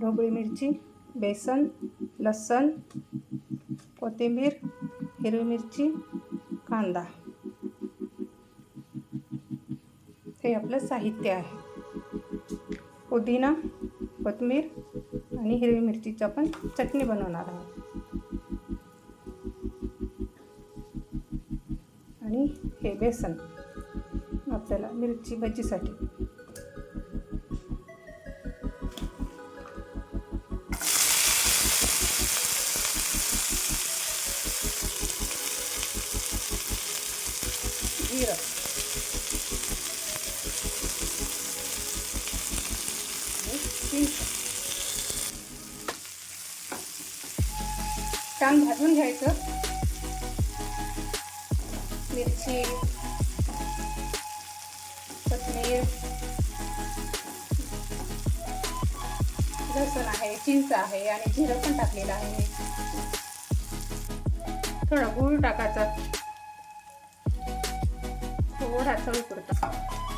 ढोबळी मिरची बेसन लसण कोथिंबीर हिरवी मिरची कांदा. हे आपलं साहित्य आहे. पुदिना कोथिंबीर आणि हिरवी मिरचीची आपण चटणी बनवणार आहोत. आणि हे बेसन आपल्याला मिरची भजीसाठी जिरं चिंच छान भाजून घ्यायचं. मिरची. कोथमीर लसूण आहे चिंच आहे आणि जिरं पण टाकलेलं आहे. थोडा गुळ टाकायचा. 我来操作它。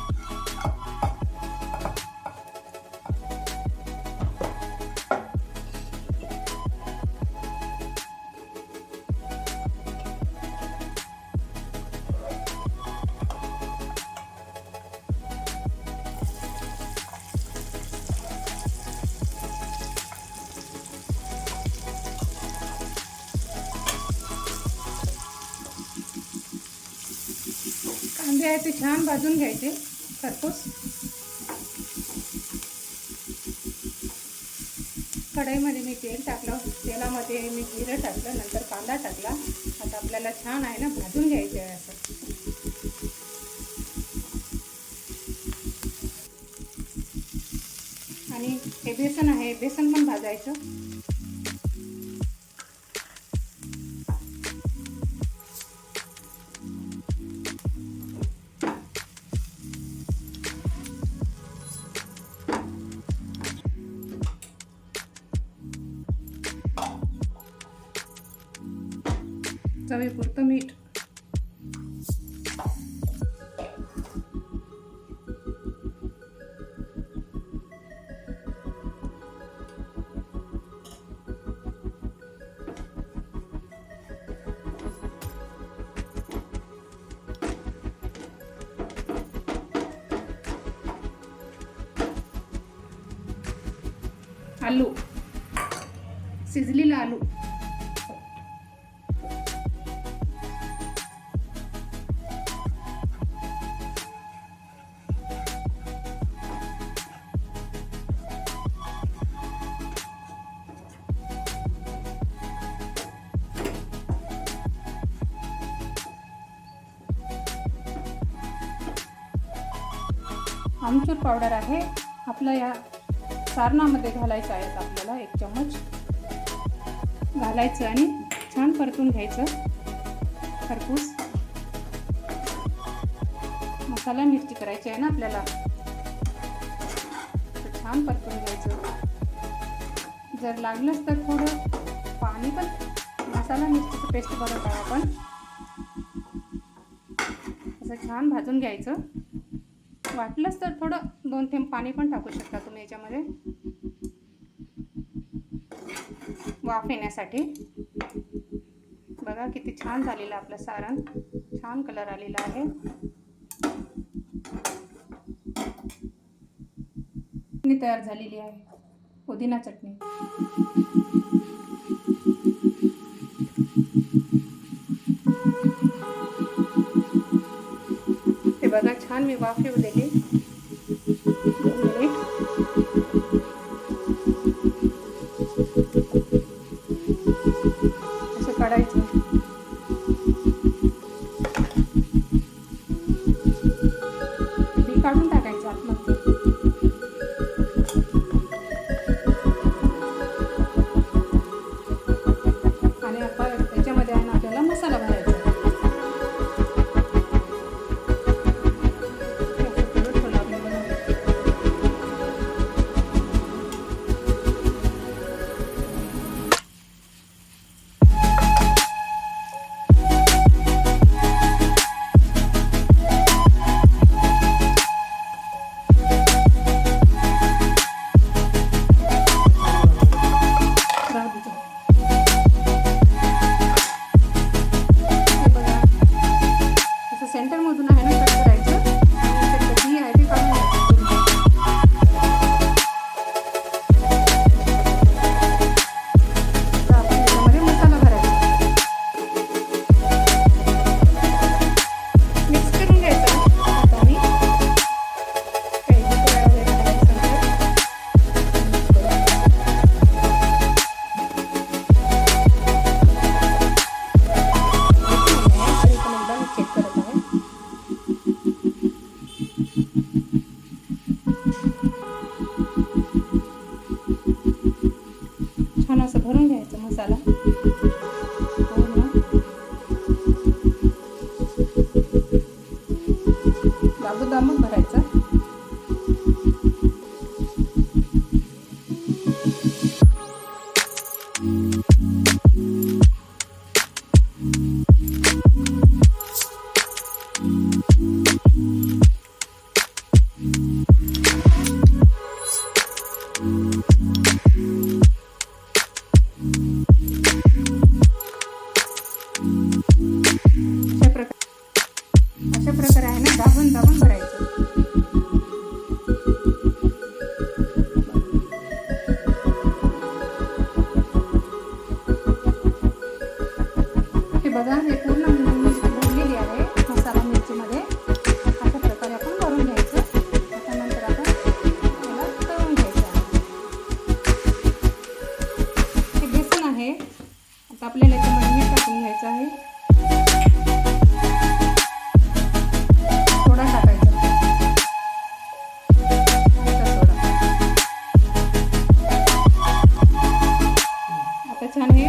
कांदे आहे ते छान भाजून घ्यायचे खरपूस. कढईमध्ये मी तेल टाकलं तेलामध्ये मी जिरं टाकलं नंतर कांदा टाकला. आता आपल्याला छान आहे ना भाजून घ्यायचे आहे असं. आणि हे बेसन आहे बेसन पण भाजायचं. Zostawię portamit. అల్లు సిజిలీల ఆలు आमचूर पावडर आहे. आपलं या सारणामध्ये घालायचं आहे आपल्याला एक चम्मच घालायचं आणि छान परतून घ्यायचं. खरपूस. मसाला मिरची करायची आहे ना आपल्याला. छान परतून घ्यायचं. जर लागलंच तर थोडं पाणी पण मसाला मिरचीचं पेस्ट बनवत आहे आपण. असं छान भाजून घ्यायचं. वाटलंच तर थोडं दोन थेंब पाणी पण टाकू शकता तुम्ही याच्यामध्ये. वाफ येण्यासाठी. बघा किती छान झालेलं आपलं सारण. छान कलर आलेला आहे. चटणी तयार झालेली आहे. पुदिना चटणी. बघा छान मी वाफ येऊ दिली आपल्याला याच्यामध्ये हे टाकून घ्यायचं आहे. सोडा टाकायचा. आता छान हे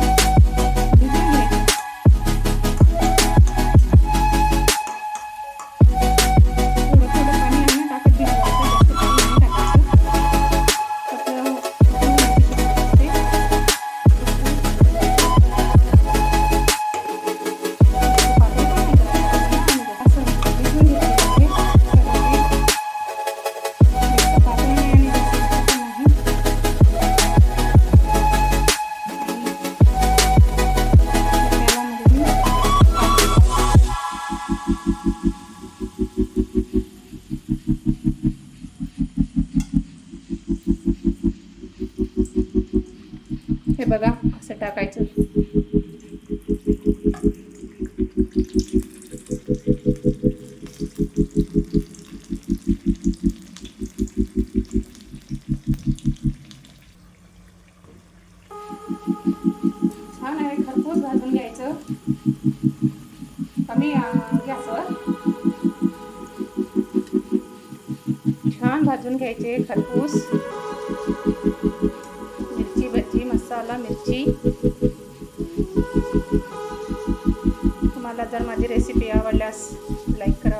बघा असं टाकायचं. छान आहे खरपूस भाजून घ्यायचं. कमी अं, गॅसवर छान भाजून घ्यायचे खरपूस. मिरची तुम्हाला जर माझी रेसिपी आवडल्यास लाईक करा.